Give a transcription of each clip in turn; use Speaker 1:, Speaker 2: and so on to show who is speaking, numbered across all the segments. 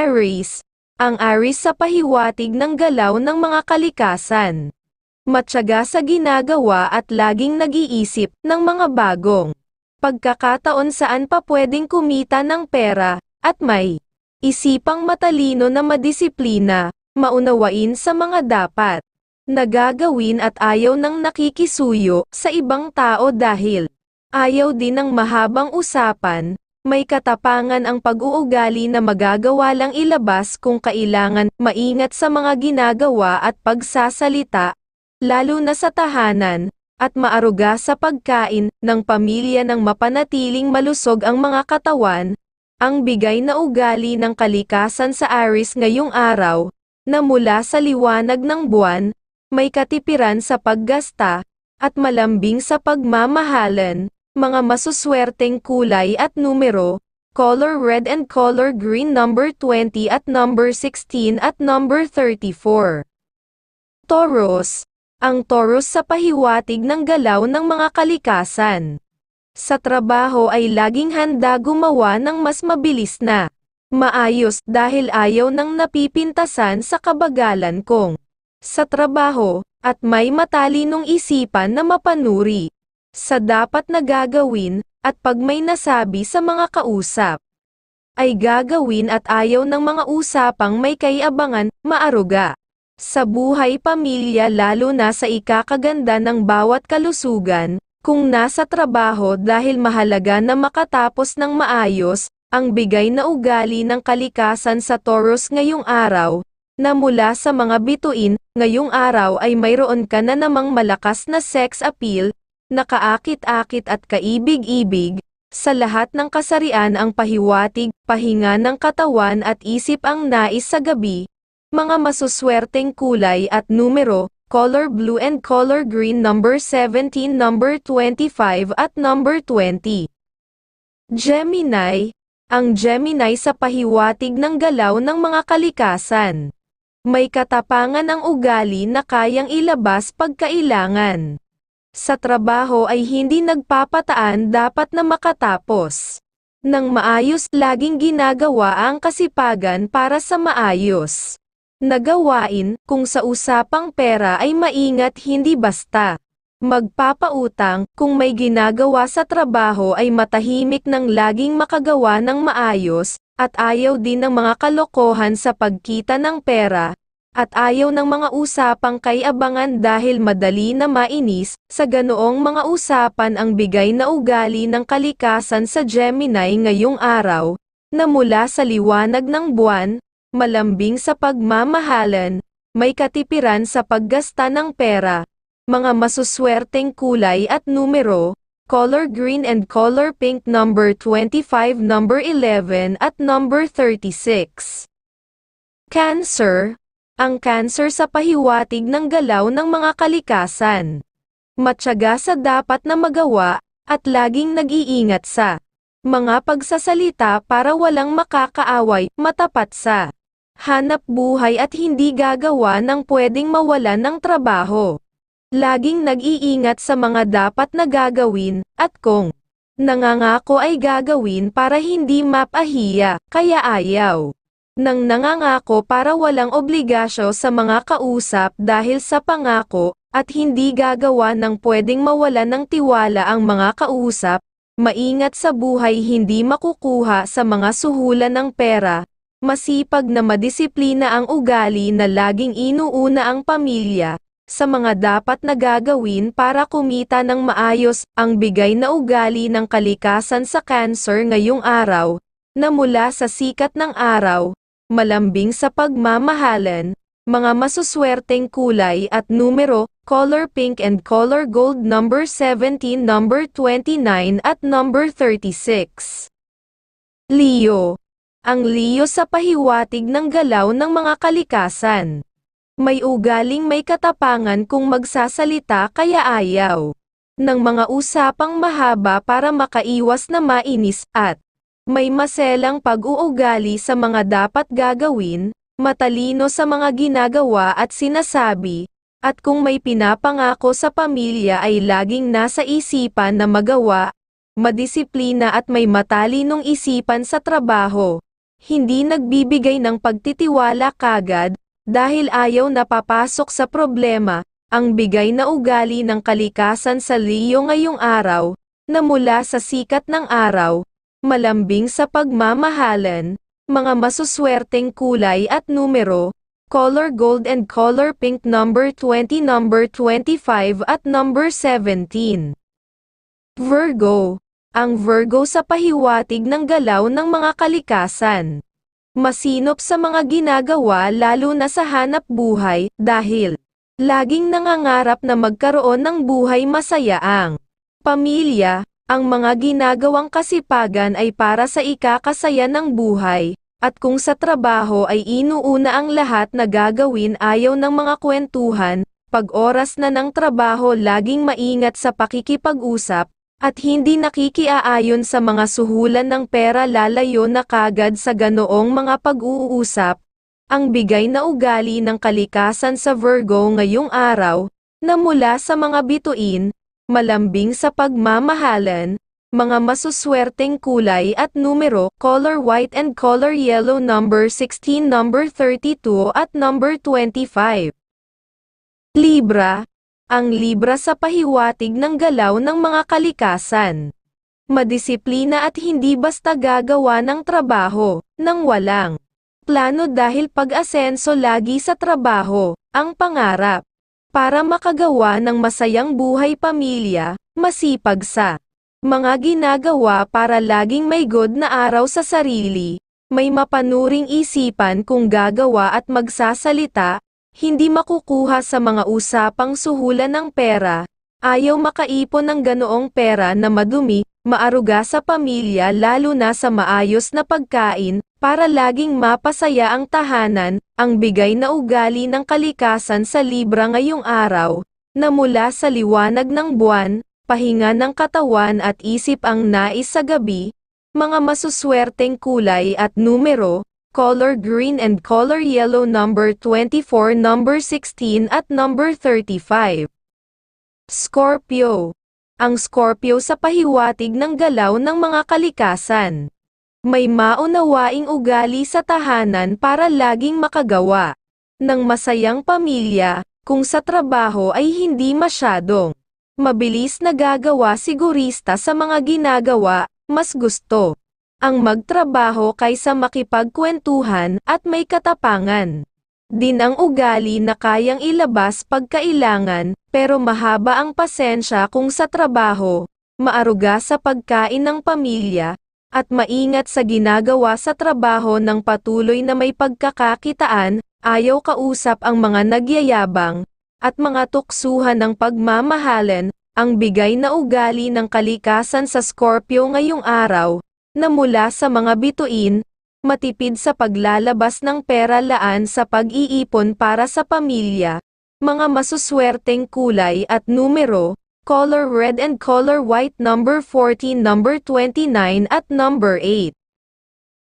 Speaker 1: Aries. Ang Aries sa pahiwatig ng galaw ng mga kalikasan. Matyaga sa ginagawa at laging nag-iisip ng mga bagong pagkakataon saan pa pwedeng kumita ng pera, at may isipang matalino na madisiplina, maunawain sa mga dapat nagagawin at ayaw ng nakikisuyo sa ibang tao dahil ayaw din ng mahabang usapan, may katapangan ang pag-uugali na magagawa lang ilabas kung kailangan, maingat sa mga ginagawa at pagsasalita, lalo na sa tahanan, at maaruga sa pagkain ng pamilya ng mapanatiling malusog ang mga katawan, ang bigay na ugali ng kalikasan sa Aris ngayong araw, na mula sa liwanag ng buwan, may katipiran sa paggasta, at malambing sa pagmamahalan, mga masuswerteng kulay at numero, color red and color green number 20 at number 16 at number 34. Taurus, ang Taurus sa pahiwatig ng galaw ng mga kalikasan. Sa trabaho ay laging handa gumawa ng mas mabilis na maayos dahil ayaw ng napipintasan sa kabagalan kong sa trabaho, at may matalinong isipan na mapanuri sa dapat na gagawin, at pag may nasabi sa mga kausap, ay gagawin at ayaw ng mga usapang may kayabangan, maaruga. Sa buhay pamilya lalo na sa ikakaganda ng bawat kalusugan, kung nasa trabaho dahil mahalaga na makatapos ng maayos, ang bigay na ugali ng kalikasan sa Taurus ngayong araw, na mula sa mga bituin, ngayong araw ay mayroon ka na namang malakas na sex appeal, nakaakit-akit at kaibig-ibig, sa lahat ng kasarian ang pahiwatig, pahinga ng katawan at isip ang nais sa gabi, mga masuswerteng kulay at numero, color blue and color green number 17 number 25 at number 20. Gemini, ang Gemini sa pahiwatig ng galaw ng mga kalikasan. May katapangan ang ugali na kayang ilabas pagkailangan. Sa trabaho ay hindi nagpapataan dapat na makatapos. Nang maayos laging ginagawa ang kasipagan para sa maayos. Nagawain, kung sa usapang pera ay maingat hindi basta. Magpapautang, kung may ginagawa sa trabaho ay matahimik ng laging makagawa ng maayos, at ayaw din ng mga kalokohan sa pagkita ng pera, at ayaw ng mga usapang kay abangan dahil madali na mainis, sa ganoong mga usapan ang bigay na ugali ng kalikasan sa Gemini ngayong araw, na mula sa liwanag ng buwan, malambing sa pagmamahalan, may katipiran sa paggasta ng pera, mga masuswerteng kulay at numero, color green and color pink number 25 number 11 at number 36. Cancer, ang cancer sa pahiwatig ng galaw ng mga kalikasan. Matyaga sa dapat na magawa, at laging nag-iingat sa mga pagsasalita para walang makakaaway, matapat sa hanap buhay at hindi gagawa ng pwedeng mawalan ng trabaho. Laging nag-iingat sa mga dapat na gagawin, at kung nangangako ay gagawin para hindi mapahiya, kaya ayaw. Nang nangangako para walang obligasyo sa mga kausap dahil sa pangako, at hindi gagawa ng pwedeng mawalan ng tiwala ang mga kausap, maingat sa buhay hindi makukuha sa mga suhulan ng pera, Masipag na madisiplina ang ugali na laging inuuna ang pamilya, sa mga dapat na gagawin para kumita ng maayos, ang bigay na ugali ng kalikasan sa cancer ngayong araw, na mula sa sikat ng araw, malambing sa pagmamahalan, mga masuswerteng kulay at numero, color pink and color gold number 17 number 29 at number 36. Leo ang Leo sa pahiwatig ng galaw ng mga kalikasan. May ugaling may katapangan kung magsasalita kaya ayaw ng mga usapang mahaba para makaiwas na mainis at may maselang pag-uugali sa mga dapat gagawin, matalino sa mga ginagawa at sinasabi, at kung may pinapangako sa pamilya ay laging nasa isipan na magawa, madisiplina at may matalinong isipan sa trabaho. Hindi nagbibigay ng pagtitiwala kagad, dahil ayaw napapasok sa problema, ang bigay na ugali ng kalikasan sa Leo ngayong araw, na mula sa sikat ng araw, malambing sa pagmamahalan, mga masuswerteng kulay at numero, color gold and color pink number 20 number 25 at number 17. Virgo. Ang Virgo sa pahiwatig ng galaw ng mga kalikasan. Masinop sa mga ginagawa lalo na sa hanap buhay, dahil laging nangangarap na magkaroon ng buhay masaya ang pamilya, ang mga ginagawang kasipagan ay para sa ikakasaya ng buhay, at kung sa trabaho ay inuuna ang lahat na gagawin ayaw ng mga kwentuhan, pag oras na ng trabaho laging maingat sa pakikipag-usap, at hindi nakikiaayon sa mga suhulan ng pera lalayo na kagad sa ganoong mga pag-uusap, ang bigay na ugali ng kalikasan sa Virgo ngayong araw, na mula sa mga bituin, malambing sa pagmamahalan, mga masuswerteng kulay at numero, color white and color yellow number 16, number 32 at number 25. Libra, ang Libra sa pahiwatig ng galaw ng mga kalikasan. Madisiplina at hindi basta gagawa ng trabaho, nang walang plano dahil pag-asenso lagi sa trabaho, ang pangarap. Para makagawa ng masayang buhay pamilya, masipag sa mga ginagawa para laging may good na araw sa sarili, may mapanuring isipan kung gagawa at magsasalita, hindi makukuha sa mga usapang suhulan ng pera, ayaw makaipon ng ganoong pera na madumi, maaruga sa pamilya lalo na sa maayos na pagkain, para laging mapasaya ang tahanan, ang bigay na ugali ng kalikasan sa Libra ngayong araw, na mula sa liwanag ng buwan, pahinga ng katawan at isip ang nais sa gabi, mga masuswerteng kulay at numero, color green and color yellow number 24 number 16 at number 35. Scorpio. Ang Scorpio sa pahiwatig ng galaw ng mga kalikasan. May maunawaing ugali sa tahanan para laging makagawa ng masayang pamilya, kung sa trabaho ay hindi masyadong mabilis nagagawa sigurista sa mga ginagawa, mas gusto ang magtrabaho kaysa makipagkwentuhan at may katapangan. Din ang ugali na kayang ilabas pagkailangan, pero mahaba ang pasensya kung sa trabaho, maaruga sa pagkain ng pamilya, at maingat sa ginagawa sa trabaho ng patuloy na may pagkakakitaan, ayaw kausap ang mga nagyayabang, at mga tuksuhan ng pagmamahalan, ang bigay na ugali ng kalikasan sa Scorpio ngayong araw, na mula sa mga bituin, matipid sa paglalabas ng pera laan sa pag-iipon para sa pamilya, mga masuswerteng kulay at numero, color red and color white number 14 number 29 at number 8.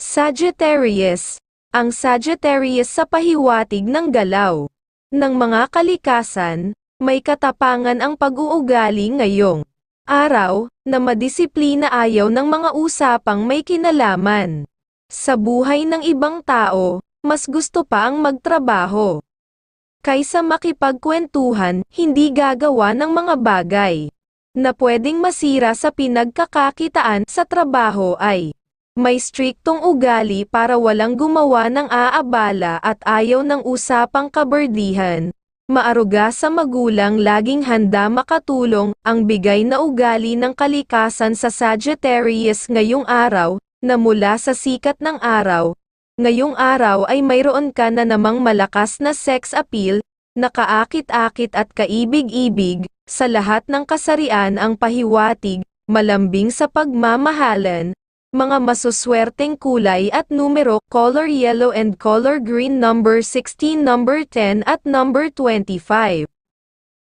Speaker 1: Sagittarius, ang Sagittarius sa pahiwatig ng galaw ng mga kalikasan, may katapangan ang pag-uugali ngayong araw, na madisiplina ayaw ng mga usapang may kinalaman. Sa buhay ng ibang tao, mas gusto pa ang magtrabaho. Kaysa makipagkwentuhan, hindi gagawa ng mga bagay na pwedeng masira sa pinagkakakitaan sa trabaho ay may striktong ugali para walang gumawa ng aabala at ayaw ng usapang kaberdihan, maaruga sa magulang laging handa makatulong, ang bigay na ugali ng kalikasan sa Sagittarius ngayong araw, na mula sa sikat ng araw. Ngayong araw ay mayroon ka na namang malakas na sex appeal, nakaakit-akit at kaibig-ibig, sa lahat ng kasarian ang pahiwatig, malambing sa pagmamahalan, mga masuswerteng kulay at numero, color yellow and color green number 16, number 10 at number 25.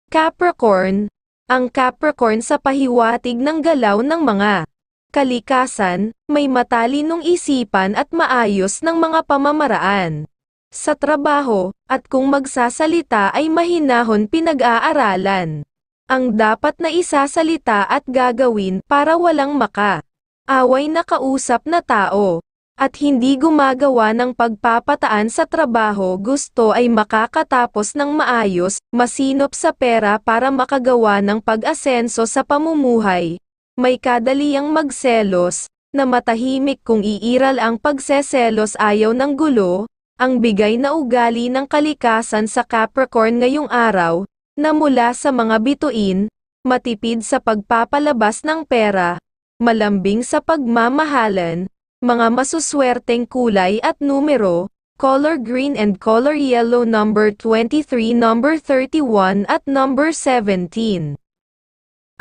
Speaker 1: Capricorn, ang Capricorn sa pahiwatig ng galaw ng mga kalikasan, may matalinong isipan at maayos ng mga pamamaraan. Sa trabaho, at kung magsasalita ay mahinahon pinag-aaralan. Ang dapat na isasalita at gagawin para walang maka away na kausap na tao. at hindi gumagawa ng pagpapataan sa trabaho gusto ay makakatapos ng maayos, masinop sa pera para makagawa ng pag-asenso sa pamumuhay. May kadaliang magselos, na matahimik kung iiral ang pagseselos ayaw ng gulo, ang bigay na ugali ng kalikasan sa Capricorn ngayong araw, na mula sa mga bituin, matipid sa pagpapalabas ng pera, malambing sa pagmamahalan, mga masuswerteng kulay at numero, color green and color yellow number 23 number 31 at number 17.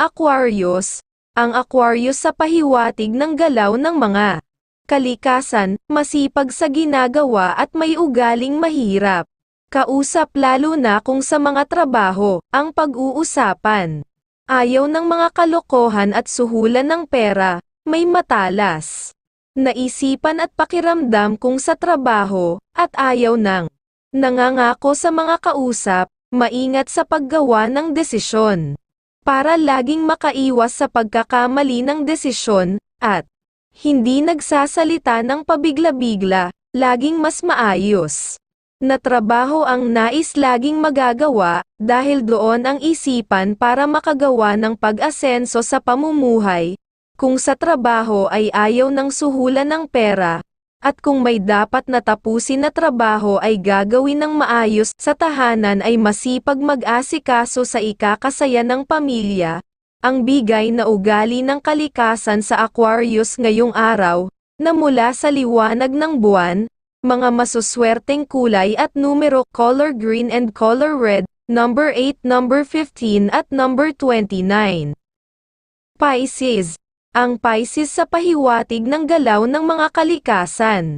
Speaker 1: Aquarius, ang Aquarius sa pahiwatig ng galaw ng mga kalikasan, masipag sa ginagawa at may ugaling mahirap. Kausap lalo na kung sa mga trabaho, ang pag-uusapan. Ayaw ng mga kalokohan at suhulan ng pera, may matalas. Naisipan at pakiramdam kung sa trabaho, at ayaw ng nangangako sa mga kausap, maingat sa paggawa ng desisyon. Para laging makaiwas sa pagkakamali ng desisyon, at hindi nagsasalita ng pabigla-bigla, laging mas maayos. Na trabaho ang nais laging magagawa, dahil doon ang isipan para makagawa ng pag-asenso sa pamumuhay. Kung sa trabaho ay ayaw ng suhulan ng pera, at kung may dapat na tapusin na trabaho ay gagawin ng maayos sa tahanan ay masipag mag-asikaso sa ikakasaya ng pamilya, ang bigay na ugali ng kalikasan sa Aquarius ngayong araw, na mula sa liwanag ng buwan, mga masuswerteng kulay at numero color green and color red, number 8, number 15 at number 29. Pisces, ang Pisces sa pahiwatig ng galaw ng mga kalikasan.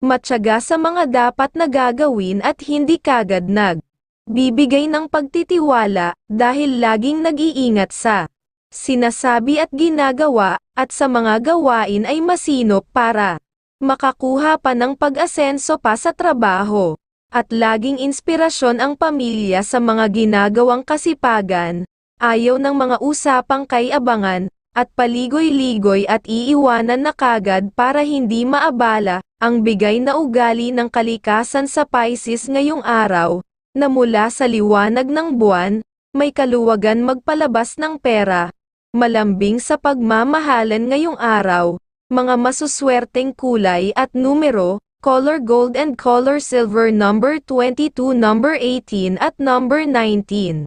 Speaker 1: Matyaga sa mga dapat na gagawin at hindi kagad nag bibigay ng pagtitiwala dahil laging nag-iingat sa sinasabi at ginagawa, at sa mga gawain ay masinop para makakuha pa ng pag-asenso pa sa trabaho, at laging inspirasyon ang pamilya sa mga ginagawang kasipagan, ayaw ng mga usapang kay abangan, at paligoy-ligoy at iiwanan na kagad para hindi maabala, ang bigay na ugali ng kalikasan sa Pisces ngayong araw, na mula sa liwanag ng buwan, may kaluwagan magpalabas ng pera, malambing sa pagmamahalan ngayong araw, mga masuswerteng kulay at numero, color gold and color silver number 22 number 18 at number 19.